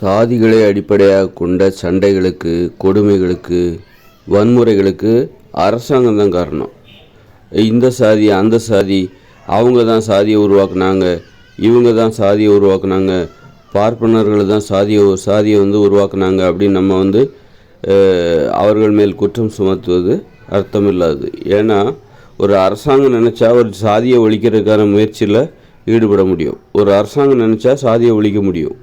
சாதிகளை அடிப்படையாக கொண்ட சண்டைகளுக்கு கொடுமைகளுக்கு வன்முறைகளுக்கு அரசாங்கம் தான் காரணம். இந்த சாதி அந்த சாதி அவங்க தான் சாதியை உருவாக்குனாங்க இவங்க தான் சாதியை உருவாக்குனாங்க பார்ப்பனர்கள் தான் சாதியை சாதியை வந்து உருவாக்குனாங்க அப்படின்னு நம்ம வந்து அவர்கள் மேல் குற்றம் சுமத்துவது அர்த்தமில்லாது. ஏன்னா ஒரு அரசாங்கம் நினச்சா ஒரு சாதியை ஒழிக்கிறதுக்கான முயற்சியில் ஈடுபட முடியும். ஒரு அரசாங்கம் நினச்சா சாதியை ஒழிக்க முடியும்.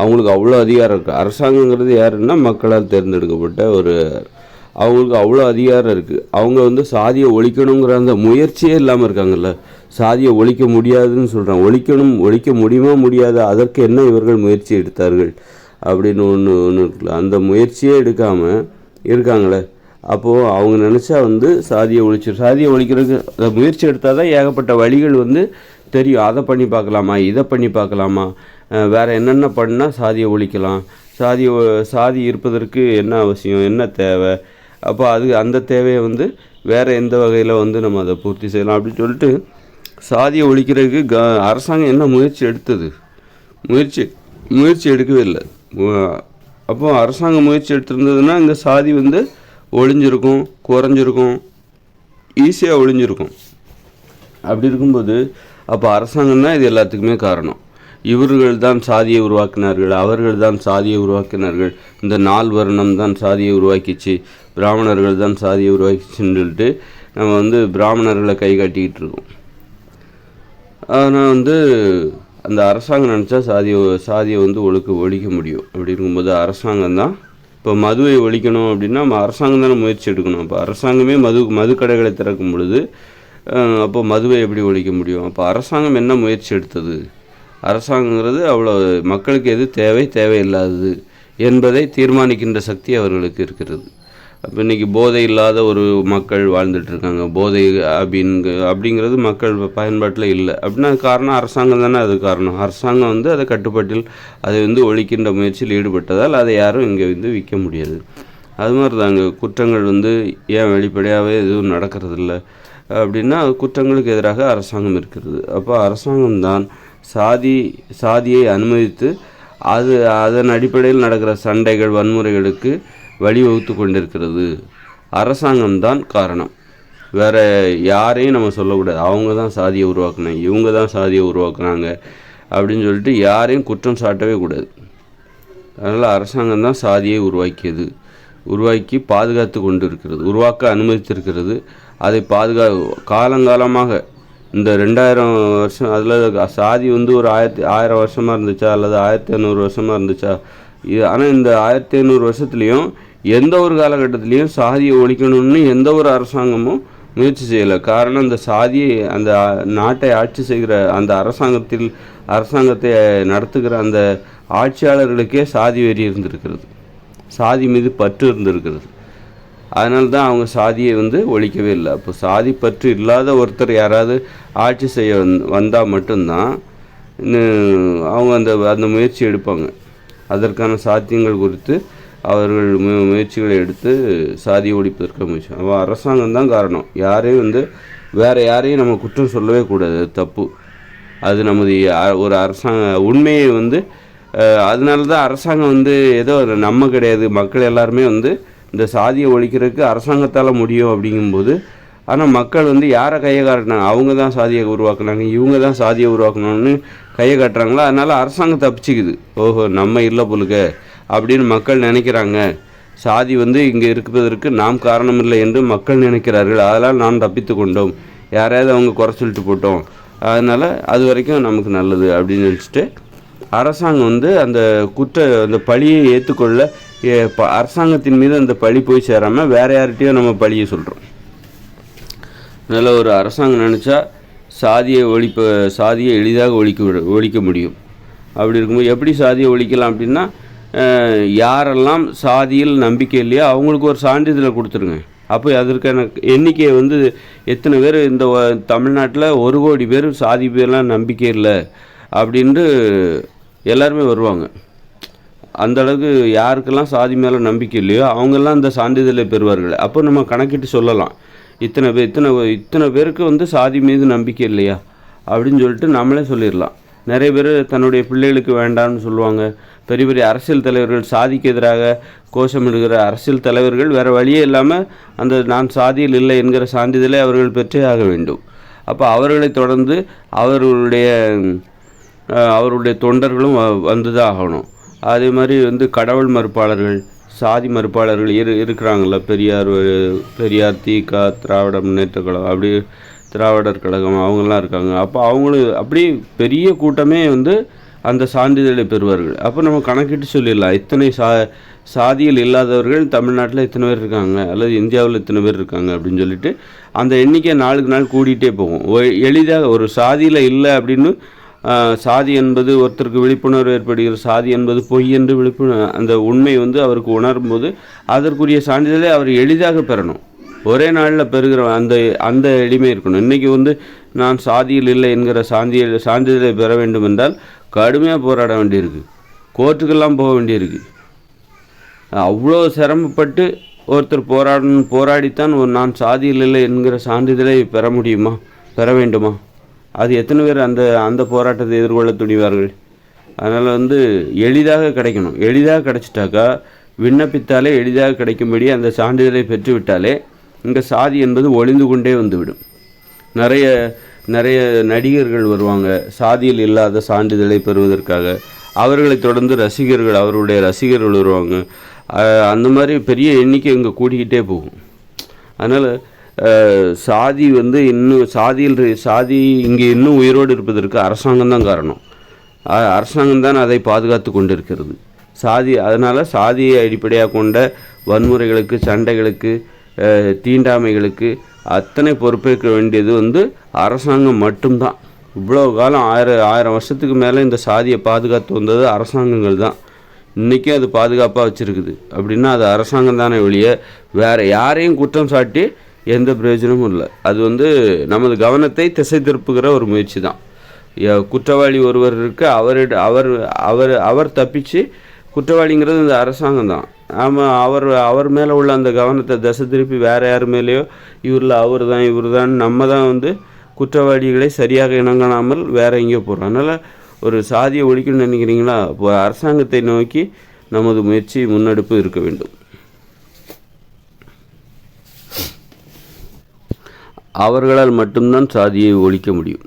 அவங்களுக்கு அவ்வளோ அதிகாரம் இருக்குது அரசாங்கங்கிறது யாருன்னா மக்களால் தேர்ந்தெடுக்கப்பட்ட ஒரு அவங்களுக்கு அவ்வளோ அதிகாரம் இருக்குது அவங்க வந்து சாதியை ஒழிக்கணுங்கிற அந்த முயற்சியே இல்லாமல் இருக்காங்கல்ல. சாதியை ஒழிக்க முடியாதுன்னு சொல்கிறாங்க ஒழிக்கணும் ஒழிக்க முடியுமா முடியாது அதற்கு என்ன இவர்கள் முயற்சி எடுத்தார்கள் அப்படின்னு ஒன்று ஒன்று இருக்குல்ல. அந்த முயற்சியே எடுக்காமல் இருக்காங்களே. அப்போது அவங்க நினச்சா வந்து சாதியை ஒழிச்சு சாதியை ஒழிக்கிறதுக்கு அந்த முயற்சி எடுத்தால் தான் ஏகப்பட்ட வழிகள் வந்து தெரியும். அதை பண்ணி பார்க்கலாமா? இதை பண்ணி பார்க்கலாமா? வேறு என்னென்ன பண்ணால் சாதியை ஒழிக்கலாம்? சாதி சாதி இருப்பதற்கு என்ன அவசியம்? என்ன தேவை? அப்போ அது அந்த தேவையை வந்து வேறு எந்த வகையில் வந்து நம்ம அதை பூர்த்தி செய்யலாம் அப்படின்னு சொல்லிட்டு சாதியை ஒழிக்கிறதுக்கு க அரசாங்கம் என்ன முயற்சி எடுத்தது? முயற்சி முயற்சி எடுக்கவே இல்லை. அப்போ அரசாங்கம் முயற்சி எடுத்திருந்ததுன்னா இந்த சாதி வந்து ஒழிஞ்சிருக்கும் குறைஞ்சிருக்கும் ஈஸியாக ஒழிஞ்சிருக்கும். அப்படி இருக்கும்போது அப்போ அரசாங்கம் தான் இது எல்லாத்துக்குமே காரணம். இவர்கள் தான் சாதியை உருவாக்கினார்கள் அவர்கள் தான் சாதியை உருவாக்கினார்கள். இந்த நால் வர்ணம் தான் சாதியை உருவாக்கிச்சு பிராமணர்கள் தான் சாதியை உருவாக்கிச்சுன்னு சொல்லிட்டு நம்ம வந்து பிராமணர்களை கை காட்டிக்கிட்டு இருக்கோம். ஆனால் வந்து அந்த அரசாங்கம் நினச்சா சாதியை சாதியை வந்து ஒழுக்க ஒழிக்க முடியும் அப்படி இருக்கும்போது அரசாங்கம் தான் இப்போ மதுவை ஒழிக்கணும் அப்படின்னா நம்ம அரசாங்கம் தானே முயற்சி எடுக்கணும். அப்போ அரசாங்கமே மது மது கடைகளை திறக்கும் பொழுது அப்போ மதுவை எப்படி ஒழிக்க முடியும்? அப்போ அரசாங்கம் என்ன முயற்சி எடுத்தது? அரசாங்கங்கிறது அவ்வளோ மக்களுக்கு எது தேவை தேவையில்லாதது என்பதை தீர்மானிக்கின்ற சக்தி அவர்களுக்கு இருக்கிறது. அப்போ இன்றைக்கி போதை இல்லாத ஒரு மக்கள் வாழ்ந்துட்டுருக்காங்க. போதை அப்படிங்க அப்படிங்கிறது மக்கள் பயன்பாட்டில் இல்லை. அப்படின்னா அது காரணம் அரசாங்கம் தானே அது காரணம். அரசாங்கம் வந்து அதை கட்டுப்பாட்டில் அதை வந்து ஒழிக்கின்ற முயற்சியில் ஈடுபட்டதால் அதை யாரும் இங்கே வந்து விற்க முடியாது. அது மாதிரி தாங்க. குற்றங்கள் வந்து ஏன் வெளிப்படையாகவே எதுவும் நடக்கிறதில்ல. அப்படின்னா குற்றங்களுக்கு எதிராக அரசாங்கம் இருக்கிறது. அப்போ அரசாங்கம் தான் சாதி சாதியை அனுமதித்து அது அதன் அடிப்படையில் நடக்கிற சண்டைகள் வன்முறைகளுக்கு வழிவகுத்து கொண்டிருக்கிறது. அரசாங்கம்தான் காரணம். வேறு யாரையும் நம்ம சொல்லக்கூடாது. அவங்க தான் சாதியை உருவாக்குனாங்க. இவங்க தான் சாதியை உருவாக்குனாங்க அப்படின்னு சொல்லிட்டு யாரையும் குற்றம் சாட்டவே கூடாது. அதனால் அரசாங்கம் தான் சாதியை உருவாக்கியது. உருவாக்கி பாதுகாத்து கொண்டு இருக்கிறது உருவாக்க அனுமதித்திருக்கிறது. அதை பாதுகா காலங்காலமாக இந்த ரெண்டாயிரம் வருஷம் அதில் சாதி வந்து ஒரு ஆயிரத்தி ஆயிரம் வருஷமாக இருந்துச்சா அல்லது ஆயிரத்தி ஐநூறு வருஷமாக இருந்துச்சா? இது ஆனால் இந்த ஆயிரத்தி ஐநூறு வருஷத்துலேயும் எந்த ஒரு காலகட்டத்திலையும் சாதியை ஒழிக்கணும்னு எந்த ஒரு அரசாங்கமும் முயற்சி செய்யலை. காரணம் இந்த சாதியை அந்த நாட்டை ஆட்சி செய்கிற அந்த அரசாங்கத்தில் அரசாங்கத்தை நடத்துகிற அந்த ஆட்சியாளர்களுக்கே சாதி வெறி இருந்திருக்கிறது. சாதி மீது பற்று இருந்திருக்கிறது. அதனால தான் அவங்க சாதியை வந்து ஒழிக்கவே இல்லை. அப்போ சாதி பற்று இல்லாத ஒருத்தர் யாராவது ஆட்சி செய்ய வந் வந்தால் மட்டும்தான் அவங்க அந்த அந்த முயற்சி எடுப்பாங்க. அதற்கான சாத்தியங்கள் குறித்து அவர்கள் மு முயற்சிகளை எடுத்து சாதியை ஒழிப்பதற்கு முயற்சி. அப்போ அரசாங்கம் தான் காரணம். யாரையும் வந்து வேறு யாரையும் நம்ம குற்றம் சொல்லவே கூடாது. தப்பு. அது நமது ஒரு அரசாங்க உண்மையை வந்து அதனால தான் அரசாங்கம் வந்து ஏதோ நம்ம கிடையாது. மக்கள் எல்லாருமே வந்து இந்த சாதியை ஒழிக்கிறதுக்கு அரசாங்கத்தால் முடியும் அப்படிங்கும்போது ஆனால் மக்கள் வந்து யாரை கையை காட்டினாங்க? அவங்க தான் சாதியை உருவாக்குனாங்க. இவங்க தான் சாதியை உருவாக்கணும்னு கையை காட்டுறாங்களா? அதனால் அரசாங்கம் தப்பிச்சுக்குது. ஓஹோ நம்ம இல்லை பொழுக்க அப்படின்னு மக்கள் நினைக்கிறாங்க. சாதி வந்து இங்கே இருப்பதற்கு நாம் காரணமில்லை என்று மக்கள் நினைக்கிறார்கள். அதனால் நாம் தப்பித்து கொண்டோம். யாரையாவது அவங்க குறை சொல்லிட்டு போட்டோம். அதனால் அது வரைக்கும் நமக்கு நல்லது அப்படின்னு நினச்சிட்டு அரசாங்கம் வந்து அந்த குற்ற அந்த பழியை ஏற்றுக்கொள்ள அரசாங்கத்தின் மீது அந்த பழி போய் சேராமல் வேறு யார்கிட்டயோ நம்ம பழியை சொல்கிறோம் அதனால் ஒரு அரசாங்கம் நினச்சா சாதியை ஒழிப்ப சாதியை எளிதாக ஒழிக்க ஒழிக்க முடியும். அப்படி இருக்கும்போது எப்படி சாதியை ஒழிக்கலாம் அப்படின்னா யாரெல்லாம் சாதியில் நம்பிக்கை இல்லையோ அவங்களுக்கு ஒரு சான்றிதழை கொடுத்துருங்க. அப்போ அதற்கான எண்ணிக்கையை வந்து எத்தனை பேர் இந்த தமிழ்நாட்டில் ஒரு கோடி பேர் சாதி பேர்லாம் நம்பிக்கை இல்லை அப்படின்ட்டு எல்லாருமே வருவாங்க. அந்த அளவுக்கு யாருக்கெல்லாம் சாதி மேலே நம்பிக்கை இல்லையோ அவங்கெல்லாம் அந்த சான்றிதழை பெறுவார்கள். அப்போ நம்ம கணக்கிட்டு சொல்லலாம். இத்தனை பேர் இத்தனை இத்தனை பேருக்கு வந்து சாதி மீது நம்பிக்கை இல்லையா? அப்படின்னு சொல்லிட்டு நம்மளே சொல்லிடலாம். நிறைய பேர் தன்னுடைய பிள்ளைகளுக்கு வேண்டாம்னு சொல்லுவாங்க. பெரிய பெரிய அரசியல் தலைவர்கள் சாதிக்கு எதிராக கோஷமிடுகிற அரசியல் தலைவர்கள் வேறு வழியே இல்லாமல் அந்த நான் சாதியில் இல்லை என்கிற சான்றிதழை அவர்கள் பெற்றே ஆக வேண்டும். அப்போ அவர்களை தொடர்ந்து அவர்களுடைய அவருடைய தொண்டர்களும் வந்து தான் ஆகணும். அதே மாதிரி வந்து கடவுள் மறுப்பாளர்கள் சாதி மறுப்பாளர்கள் இரு இருக்கிறாங்கள பெரியார் பெரியார் திக திராவிட முன்னேற்ற கழகம் அப்படி திராவிடர் கழகம் அவங்கெல்லாம் இருக்காங்க. அப்போ அவங்களும் அப்படியே பெரிய கூட்டமே வந்து அந்த சான்றிதழை பெறுவார்கள். அப்போ நம்ம கணக்கிட்டு சொல்லிடலாம். இத்தனை சா சாதியில் இல்லாதவர்கள் தமிழ்நாட்டில் இத்தனை பேர் இருக்காங்க அல்லது இந்தியாவில் இத்தனை பேர் இருக்காங்க அப்படின்னு சொல்லிட்டு அந்த எண்ணிக்கை நாளுக்கு நாள் கூடிகிட்டே போகும். ஒ- எளிதாக ஒரு சாதியில் இல்லை அப்படின்னு சாதி என்பது ஒருத்தருக்கு விழிப்புணர்வு ஏற்படுகிற சாதி என்பது பொய் என்று விழிப்புணர்வு அந்த உண்மை வந்து அவருக்கு உணரும்போது அதற்குரிய சான்றிதழை அவர் எளிதாக பெறணும். ஒரே நாளில் பெறுகிற அந்த அந்த எளிமை இருக்கணும். இன்றைக்கி வந்து நான் சாதியில் இல்லை என்கிற சாந்தியில் சான்றிதழை பெற வேண்டும் என்றால் கடுமையாக போராட வேண்டியிருக்கு. கோர்ட்டுக்கெல்லாம் போக வேண்டியிருக்கு. அவ்வளோ சிரமப்பட்டு ஒருத்தர் போராடணும் போராடித்தான் ஒரு நான் சாதியில் இல்லை என்கிற சான்றிதழை பெற முடியுமா? பெற வேண்டுமா? அது எத்தனை பேர் அந்த அந்த போராட்டத்தை எதிர்கொள்ள துணிவார்கள்? அதனால் வந்து எளிதாக கிடைக்கணும். எளிதாக கிடைச்சிட்டாக்கா விண்ணப்பித்தாலே எளிதாக கிடைக்கும்படி அந்த சான்றிதழை பெற்றுவிட்டாலே இங்கே சாதி என்பது ஒளிந்து கொண்டே வந்துவிடும். நிறைய நிறைய நடிகர்கள் வருவாங்க சாதியில் இல்லாத சான்றிதழை பெறுவதற்காக. அவர்களை தொடர்ந்து ரசிகர்கள் அவருடைய ரசிகர்கள் வருவாங்க. அந்த மாதிரி பெரிய எண்ணிக்கை இங்கே கூடிக்கிட்டே போகும். அதனால் சாதி வந்து இன்னும் சாதியில் சாதி இங்கே இன்னும் உயிரோடு இருப்பதற்கு அரசாங்கம் தான் காரணம். அரசாங்கம் தான் அதை பாதுகாத்து கொண்டிருக்கிறது. சாதி அதனால் சாதியை அடிப்படையாக கொண்ட வன்முறைகளுக்கு சண்டைகளுக்கு தீண்டாமைகளுக்கு அத்தனை பொறுப்பேற்க வேண்டியது வந்து அரசாங்கம் மட்டும்தான். இவ்வளோ காலம் ஆயிரம் ஆயிரம் வருஷத்துக்கு மேலே இந்த சாதியை பாதுகாத்து வந்தது அரசாங்கங்கள் தான். இன்றைக்கும் அது பாதுகாப்பாக வச்சுருக்குது. அப்படின்னா அது அரசாங்கம் தானே ஒழிய வேறு யாரையும் குற்றம் சாட்டி எந்த பிரயோஜனமும் இல்லை. அது வந்து நமது கவனத்தை திசை திருப்புகிற ஒரு முயற்சி தான். குற்றவாளி ஒருவர் இருக்கு அவரிட அவர் அவர் அவர் தப்பிச்சு குற்றவாளிங்கிறது இந்த அரசாங்கம் தான். ஆமாம் அவர் அவர் மேலே உள்ள அந்த கவனத்தை திசை திருப்பி வேறு யார் மேலேயோ இவரில் அவர் தான் இவர் தான் நம்ம தான் வந்து குற்றவாளிகளை சரியாக இணங்காமல் வேற எங்கேயோ போகிறோம் அதனால் ஒரு சாதியை ஒழிக்கணும்னு நினைக்கிறீங்களா? இப்போ அரசாங்கத்தை நோக்கி நமது முயற்சி முன்னெடுப்பு இருக்க வேண்டும். அவர்களால் மட்டும்தான் சாதியை ஒழிக்க முடியும்.